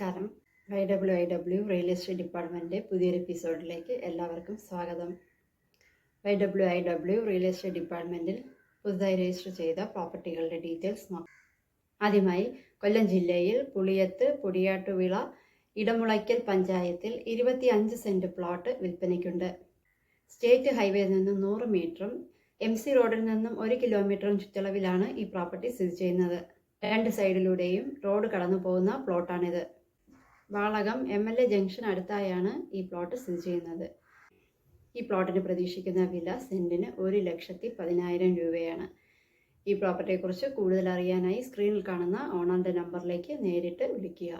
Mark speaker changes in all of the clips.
Speaker 1: നമസ്കാരം. I W I W real estate department പുതിയൊരു എപ്പിസോഡിലേക്ക് എല്ലാവർക്കും സ്വാഗതം. I W I W real estate ഡിപ്പാർട്ട്മെന്റിൽ പുതുതായി രജിസ്റ്റർ ചെയ്ത പ്രോപ്പർട്ടികളുടെ ഡീറ്റെയിൽസ് നോക്കാം. ആദ്യമായി കൊല്ലം ജില്ലയിൽ പുളിയത്ത് പുടിയാട്ടുവിള ഇടമുളയ്ക്കൽ പഞ്ചായത്തിൽ ഇരുപത്തി അഞ്ച് സെന്റ് പ്ലോട്ട് വിൽപ്പനയ്ക്കുണ്ട്. സ്റ്റേറ്റ് ഹൈവേയിൽ നിന്നും നൂറ് മീറ്ററും എം സി റോഡിൽ നിന്നും ഒരു കിലോമീറ്ററും ചുറ്റളവിലാണ് ഈ പ്രോപ്പർട്ടി സ്ഥിതി ചെയ്യുന്നത്. രണ്ട് സൈഡിലൂടെയും റോഡ് കടന്നു പോകുന്ന പ്ലോട്ടാണിത് Valakom M L A junction അടുത്തായാണ് ഈ പ്ലോട്ട് സ്ഥിതി ചെയ്യുന്നത്. ഈ പ്ലോട്ടിന് പ്രതീക്ഷിക്കുന്ന വില സെന്റിന് ഒരു ലക്ഷത്തി പതിനായിരം രൂപയാണ്. ഈ പ്രോപ്പർട്ടിയെക്കുറിച്ച് കൂടുതൽ അറിയാനായി സ്ക്രീനിൽ കാണുന്ന ഓണറിന്റെ നമ്പറിലേക്ക് നേരിട്ട് വിളിക്കുക.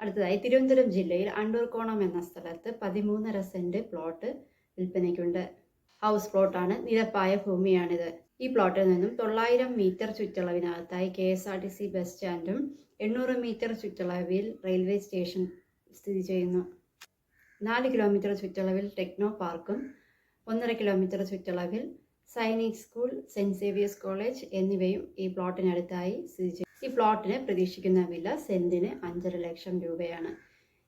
Speaker 1: അടുത്തതായി തിരുവനന്തപുരം ജില്ലയിൽ അണ്ടൂർക്കോണം എന്ന സ്ഥലത്ത് പതിമൂന്നര സെന്റ് പ്ലോട്ട് വിൽപ്പനയ്ക്കുണ്ട്. ഹൗസ് പ്ലോട്ടാണ് നിരപ്പായ ഭൂമിയാണിത്. ഈ പ്ലോട്ടിൽ നിന്നും തൊള്ളായിരം metre ചുറ്റളവിനകത്തായി K S R T C bus സ്റ്റാൻഡും എണ്ണൂറ് മീറ്റർ ചുറ്റളവിൽ റെയിൽവേ സ്റ്റേഷൻ സ്ഥിതി ചെയ്യുന്നു. നാല് കിലോമീറ്റർ ചുറ്റളവിൽ ടെക്നോ പാർക്കും ഒന്നര കിലോമീറ്റർ ചുറ്റളവിൽ Sainik school saint Xavier's college എന്നിവയും ഈ പ്ലോട്ടിനടുത്തായി സ്ഥിതി ചെയ്യും. ഈ പ്ലോട്ടിന് പ്രതീക്ഷിക്കുന്ന വില സെന്റിന് അഞ്ചര ലക്ഷം രൂപയാണ്.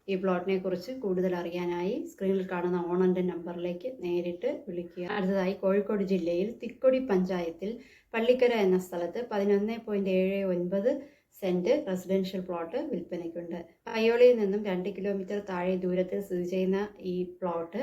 Speaker 1: ഈ പ്ലോട്ടിനെ കുറിച്ച് കൂടുതൽ അറിയാനായി സ്ക്രീനിൽ കാണുന്ന ഓണറിന്റെ നമ്പറിലേക്ക് നേരിട്ട് വിളിക്കുക. അടുത്തതായി കോഴിക്കോട് ജില്ലയിൽ തിക്കൊടി പഞ്ചായത്തിൽ പള്ളിക്കര എന്ന സ്ഥലത്ത് പതിനൊന്ന് പോയിന്റ് ഏഴ് ഒൻപത് സെന്റ് റെസിഡൻഷ്യൽ പ്ലോട്ട് വിൽപ്പനയ്ക്കുണ്ട്. അയോളിയിൽ നിന്നും രണ്ട് കിലോമീറ്റർ താഴെ ദൂരത്തിൽ സ്ഥിതി ചെയ്യുന്ന ഈ പ്ലോട്ട്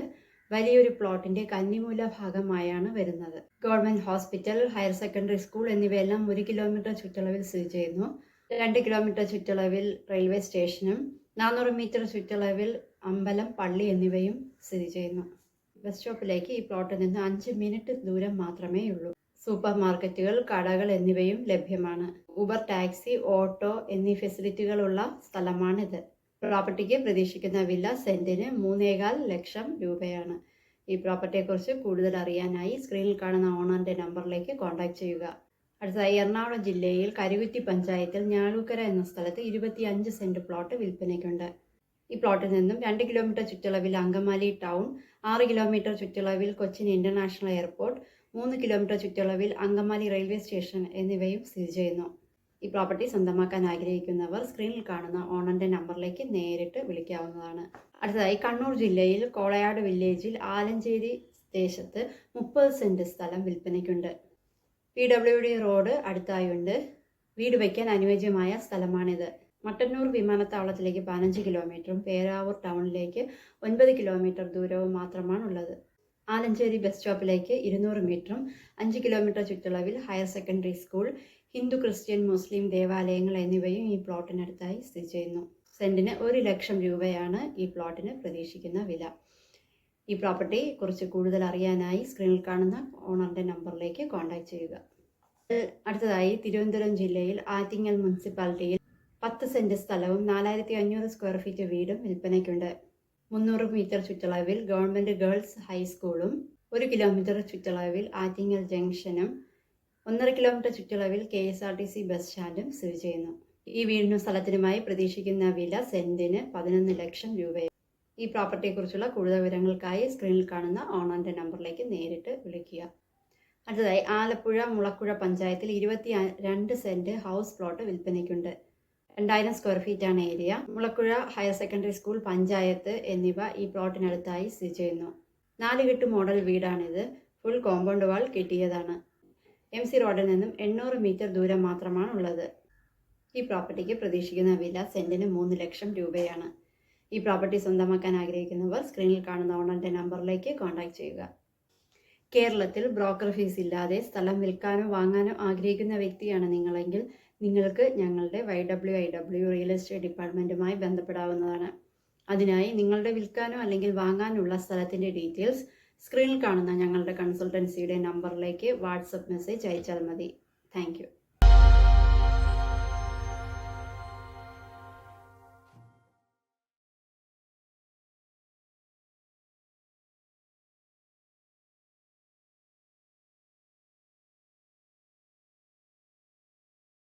Speaker 1: വലിയൊരു പ്ലോട്ടിന്റെ കന്നിമൂല ഭാഗമായാണ് വരുന്നത്. Government hospital higher secondary school എന്നിവയെല്ലാം ഒരു കിലോമീറ്റർ ചുറ്റളവിൽ സ്ഥിതി ചെയ്യുന്നു. രണ്ട് കിലോമീറ്റർ ചുറ്റളവിൽ റെയിൽവേ സ്റ്റേഷനും നാനൂറ് മീറ്റർ ചുറ്റളവിൽ അമ്പലം പള്ളി എന്നിവയും സ്ഥിതി ചെയ്യുന്നു. ബസ് സ്റ്റോപ്പിലേക്ക് ഈ പ്ലോട്ടിൽ നിന്ന് അഞ്ച് മിനിറ്റ് ദൂരം മാത്രമേ ഉള്ളൂ. സൂപ്പർ മാർക്കറ്റുകൾ കടകൾ എന്നിവയും ലഭ്യമാണ്. ഊബർ ടാക്സി ഓട്ടോ എന്നീ ഫെസിലിറ്റികളുള്ള സ്ഥലമാണിത്. പ്രോപ്പർട്ടിക്ക് പ്രതീക്ഷിക്കുന്ന വില സെന്റിന് മൂന്നേകാൽ ലക്ഷം രൂപയാണ്. ഈ പ്രോപ്പർട്ടിയെക്കുറിച്ച് കൂടുതൽ അറിയാനായി സ്ക്രീനിൽ കാണുന്ന ഓണറിന്റെ നമ്പറിലേക്ക് കോൺടാക്ട് ചെയ്യുക. അടുത്തതായി എറണാകുളം ജില്ലയിൽ കരുകുറ്റി പഞ്ചായത്തിൽ ഞാളൂക്കര എന്ന സ്ഥലത്ത് ഇരുപത്തി അഞ്ച് സെന്റ് പ്ലോട്ട് വിൽപ്പനയ്ക്കുണ്ട്. ഈ പ്ലോട്ടിൽ നിന്നും രണ്ട് കിലോമീറ്റർ ചുറ്റളവിൽ അങ്കമാലി ടൗൺ ആറ് കിലോമീറ്റർ ചുറ്റളവിൽ കൊച്ചിൻ ഇന്റർനാഷണൽ എയർപോർട്ട് മൂന്ന് കിലോമീറ്റർ ചുറ്റളവിൽ അങ്കമാലി റെയിൽവേ സ്റ്റേഷൻ എന്നിവയും സ്ഥിതി ചെയ്യുന്നു. ഈ പ്രോപ്പർട്ടി സ്വന്തമാക്കാൻ ആഗ്രഹിക്കുന്നവർ സ്ക്രീനിൽ കാണുന്ന ഓണറിന്റെ നമ്പറിലേക്ക് നേരിട്ട് വിളിക്കാവുന്നതാണ്. അടുത്തതായി കണ്ണൂർ ജില്ലയിൽ കോളയാട് വില്ലേജിൽ ആലഞ്ചേരി ദേശത്ത് മുപ്പത് സെന്റ് സ്ഥലം വിൽപ്പനയ്ക്കുണ്ട്. പി ഡബ്ല്യു ഡി റോഡ് അടുത്തായുണ്ട്. വീട് വയ്ക്കാൻ അനുയോജ്യമായ സ്ഥലമാണിത്. മട്ടന്നൂർ വിമാനത്താവളത്തിലേക്ക് പതിനഞ്ച് കിലോമീറ്ററും പേരാവൂർ ടൗണിലേക്ക് ഒൻപത് കിലോമീറ്റർ ദൂരവും മാത്രമാണുള്ളത്. ആലഞ്ചേരി ബസ് സ്റ്റോപ്പിലേക്ക് ഇരുന്നൂറ് മീറ്ററും അഞ്ച് കിലോമീറ്റർ ചുറ്റളവിൽ higher secondary school Hindu Christian മുസ്ലിം ദേവാലയങ്ങൾ എന്നിവയും ഈ പ്ലോട്ടിനടുത്തായി സ്ഥിതി ചെയ്യുന്നു. സെന്റിന് ഒരു ലക്ഷം രൂപയാണ് ഈ പ്ലോട്ടിന് പ്രതീക്ഷിക്കുന്ന വില. ഈ പ്രോപ്പർട്ടി കുറിച്ച് കൂടുതൽ അറിയാനായി സ്ക്രീനിൽ കാണുന്ന ഓണറിന്റെ നമ്പറിലേക്ക് കോൺടാക്റ്റ് ചെയ്യുക. അടുത്തതായി തിരുവനന്തപുരം ജില്ലയിൽ ആറ്റിങ്ങൽ മുനിസിപ്പാലിറ്റിയിൽ പത്ത് സെന്റ് സ്ഥലവും നാലായിരത്തി അഞ്ഞൂറ് സ്ക്വയർ ഫീറ്റ് വീടും വിൽപ്പനയ്ക്കുണ്ട്. മുന്നൂറ് മീറ്റർ ചുറ്റളവിൽ ഗവൺമെന്റ് ഗേൾസ് ഹൈസ്കൂളും ഒരു കിലോമീറ്റർ ചുറ്റളവിൽ ആറ്റിങ്ങൽ ജംഗ്ഷനും ഒന്നര കിലോമീറ്റർ ചുറ്റളവിൽ K S R T C bus സ്റ്റാൻഡും സ്ഥിതി ചെയ്യുന്നു. ഈ വീടിനും സ്ഥലത്തിനുമായി പ്രതീക്ഷിക്കുന്ന വില സെന്റിന് പതിനൊന്ന് ലക്ഷം രൂപയാണ്. ഈ പ്രോപ്പർട്ടിയെക്കുറിച്ചുള്ള കൂടുതൽ വിവരങ്ങൾക്കായി സ്ക്രീനിൽ കാണുന്ന ഓണറിന്റെ നമ്പറിലേക്ക് നേരിട്ട് വിളിക്കുക. അടുത്തതായി ആലപ്പുഴ മുളക്കുഴ പഞ്ചായത്തിൽ ഇരുപത്തി രണ്ട് സെന്റ് ഹൗസ് പ്ലോട്ട് വിൽപ്പനയ്ക്കുണ്ട്. രണ്ടായിരം സ്ക്വയർ ഫീറ്റ് ആണ് area. Mulakkuzha higher secondary school panchayat എന്നിവ ഈ പ്ലോട്ടിനടുത്തായി സ്ഥിതി ചെയ്യുന്നു. നാലുകെട്ട് മോഡൽ വീടാണിത്. ഫുൾ കോമ്പൗണ്ട് വാൾ കിട്ടിയതാണ്. എം സി റോഡിൽ നിന്നും എണ്ണൂറ് മീറ്റർ ദൂരം മാത്രമാണ് ഉള്ളത് ഈ പ്രോപ്പർട്ടിക്ക് പ്രതീക്ഷിക്കുന്ന വില സെന്റിന് മൂന്ന് ലക്ഷം രൂപയാണ്. ഈ പ്രോപ്പർട്ടി സ്വന്തമാക്കാൻ ആഗ്രഹിക്കുന്നവർ സ്ക്രീനിൽ കാണുന്ന ഓണറിന്റെ നമ്പറിലേക്ക് കോൺടാക്ട് ചെയ്യുക. കേരളത്തിൽ ബ്രോക്കർ ഫീസ് ഇല്ലാതെ സ്ഥലം വിൽക്കാനോ വാങ്ങാനോ ആഗ്രഹിക്കുന്ന വ്യക്തിയാണ് നിങ്ങളെങ്കിൽ നിങ്ങൾക്ക് ഞങ്ങളുടെ Y W I W real estate ഡിപ്പാർട്ട്മെന്റുമായി ബന്ധപ്പെടാവുന്നതാണ്. അതിനായി നിങ്ങളുടെ വിൽക്കാനോ അല്ലെങ്കിൽ വാങ്ങാനുള്ള സ്ഥലത്തിന്റെ ഡീറ്റെയിൽസ് സ്ക്രീനിൽ കാണുന്ന ഞങ്ങളുടെ കൺസൾട്ടൻസിയുടെ നമ്പറിലേക്ക് വാട്സപ്പ് മെസ്സേജ് അയച്ചാൽ മതി. താങ്ക്